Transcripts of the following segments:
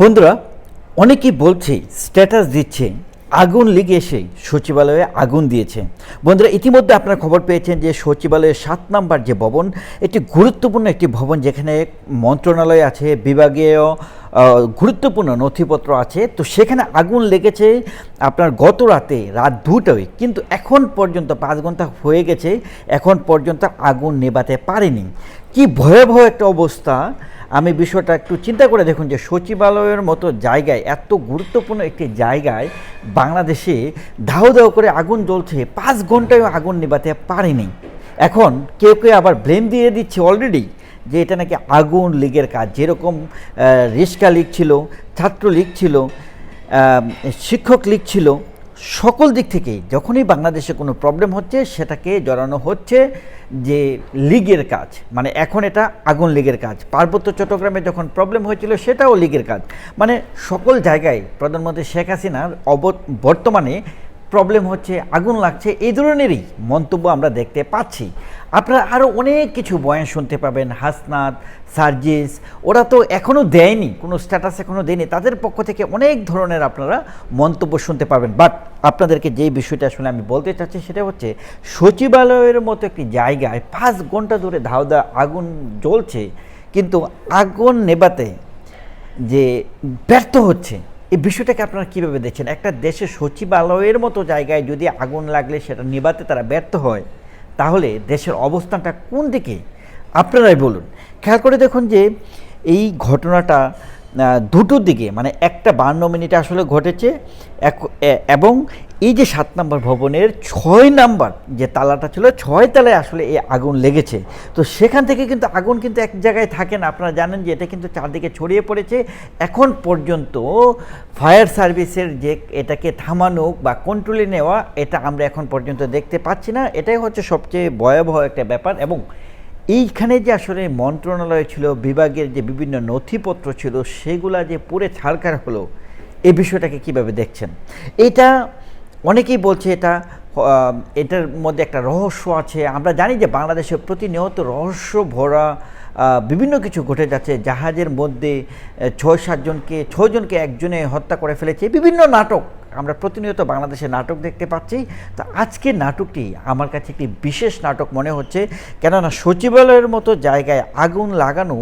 বন্ধুরা, অনেকেই বলছে স্ট্যাটাস দিচ্ছে, আগুন লেগে এসে সচিবালয়ে আগুন দিয়েছে। বন্ধুরা, ইতিমধ্যে আপনারা খবর পেয়েছেন যে সচিবালয়ের সাত নাম্বার যে ভবন, একটি গুরুত্বপূর্ণ একটি ভবন যেখানে মন্ত্রণালয় আছে, বিভাগীয় গুরুত্বপূর্ণ নথিপত্র আছে। তো সেখানে আগুন লেগেছে আপনার গত রাতে, রাত দুটোয়। কিন্তু এখন পর্যন্ত পাঁচ ঘণ্টা হয়ে গেছে, এখন পর্যন্ত আগুন নেভাতে পারেনি। কি ভয়াবহ একটা অবস্থা! আমি বিষয়টা একটু চিন্তা করে দেখুন যে সচিবালয়ের মতো জায়গায়, এত গুরুত্বপূর্ণ একটি জায়গায় বাংলাদেশে ধাও ধাও করে আগুন জ্বলছে, পাঁচ ঘন্টায় আগুন নেভাতে পারেনি। এখন কেউ কেউ আবার ব্লেম দিয়ে দিচ্ছে অলরেডি যে এটা নাকি আগুন লীগের কাজ। যেরকম রিস্কা লীগ ছিল, ছাত্রলীগ ছিল শিক্ষক লীগ ছিল সকল দিক থেকেই যখনই বাংলাদেশে কোনো প্রবলেম হচ্ছে, সেটাকে জড়ানো হচ্ছে যে লীগের কাজ। মানে এখন এটা আগুন লীগের কাজ। পার্বত্য চট্টগ্রামে যখন প্রবলেম হয়েছিল, সেটাও লীগের কাজ। মানে সকল জায়গায় প্রধানমন্ত্রী শেখ হাসিনার অব বর্তমানে প্রবলেম হচ্ছে, আগুন লাগছে, এই ধরনেরই মন্তব্য আমরা দেখতে পাচ্ছি। আপনারা আরও অনেক কিছু বয়ান শুনতে পাবেন, হাসনাত, সার্জিস, ওরা তো এখনও দেয়নি, কোনো স্ট্যাটাস এখনও দেয়নি, তাদের পক্ষ থেকে অনেক ধরনের আপনারা মন্তব্য শুনতে পাবেন। বাট আপনাদেরকে যেই বিষয়টা আসলে আমি বলতে চাচ্ছি সেটা হচ্ছে, সচিবালয়ের মতো একটি জায়গায় পাঁচ ঘণ্টা ধরে ধাওদা আগুন জ্বলছে, কিন্তু আগুন নেবাতে যে ব্যর্থ হচ্ছে এই বিষয়টাকে আপনারা কীভাবে দেখছেন? একটা দেশের সচিবালয়ের মতো জায়গায় যদি আগুন লাগলে সেটা নিবাতে তারা ব্যর্থ হয়, তাহলে দেশের অবস্থানটা কোন দিকে? আপনারাই বলুন। খেয়াল করে দেখুন যে এই ঘটনাটা দুটো দুটোর দিকে মানে একটা বান্ন মিনিটে আসলে ঘটেছে এবং এই যে সাত নম্বর ভবনের ছয় নাম্বার যে তালাটা ছিল, ছয় তালায় আসলে এই আগুন লেগেছে। তো সেখান থেকে কিন্তু আগুন কিন্তু এক জায়গায় থাকে না। আপনারা জানেন যে এটা কিন্তু চারদিকে ছড়িয়ে পড়েছে। এখন পর্যন্ত ফায়ার সার্ভিসের যে এটাকে থামানো বা কন্ট্রোলে নেওয়া, এটা আমরা এখন পর্যন্ত দেখতে পাচ্ছি না। এটাই হচ্ছে সবচেয়ে ভয়াবহ একটা ব্যাপার। এবং এইখানে যে আসলে মন্ত্রণালয় ছিল, বিভাগের যে বিভিন্ন নথিপত্র ছিল, সেগুলা যে পুরে ছাড়কার হলো এই বিষয়টাকে কীভাবে দেখছেন? এটা অনেকেই বলছে এটা এটার মধ্যে একটা রহস্য আছে। আমরা জানি যে বাংলাদেশে প্রতিনিয়ত রহস্য ভরা বিভিন্ন কিছু ঘটে যাচ্ছে। জাহাজের মধ্যে ছয় সাতজনকে ছজনকে একজনে হত্যা করে ফেলেছে। বিভিন্ন নাটক, আমরা প্রতিনিয়ত বাংলাদেশে নাটক দেখতে পাচ্ছি। তো আজকের নাটকটি আমার কাছে একটি বিশেষ নাটক মনে হচ্ছে। কেননা সচিবালয়ের মতো জায়গায় আগুন লাগানো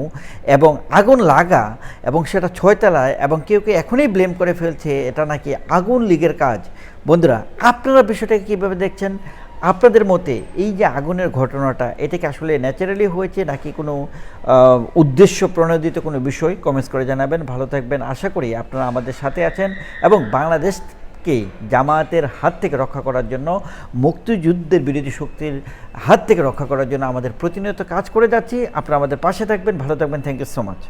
এবং আগুন লাগা এবং সেটা ছয়তলায় এবং কেউ কেউ এখনই ব্লেম করে ফেলছে, এটা নাকি আগুন লীগের কাজ। বন্ধুরা, আপনারা বিষয়টাকে কীভাবে দেখছেন? আপনাদের মতে এই যে আগুনের ঘটনাটা, এটা কি আসলে ন্যাচারালি হয়েছে নাকি কোনো উদ্দেশ্য প্রণোদিত কোনো বিষয়? কমেন্টস করে জানাবেন। ভালো থাকবেন। আশা করি আপনারা আমাদের সাথে আছেন এবং বাংলাদেশকে জামায়াতের হাত থেকে রক্ষা করার জন্য, মুক্তিযুদ্ধের বিরোধী শক্তির হাত থেকে রক্ষা করার জন্য আমাদের প্রতিনিয়ত কাজ করে যাচ্ছি। আপনারা আমাদের পাশে থাকবেন। ভালো থাকবেন। Thank you so much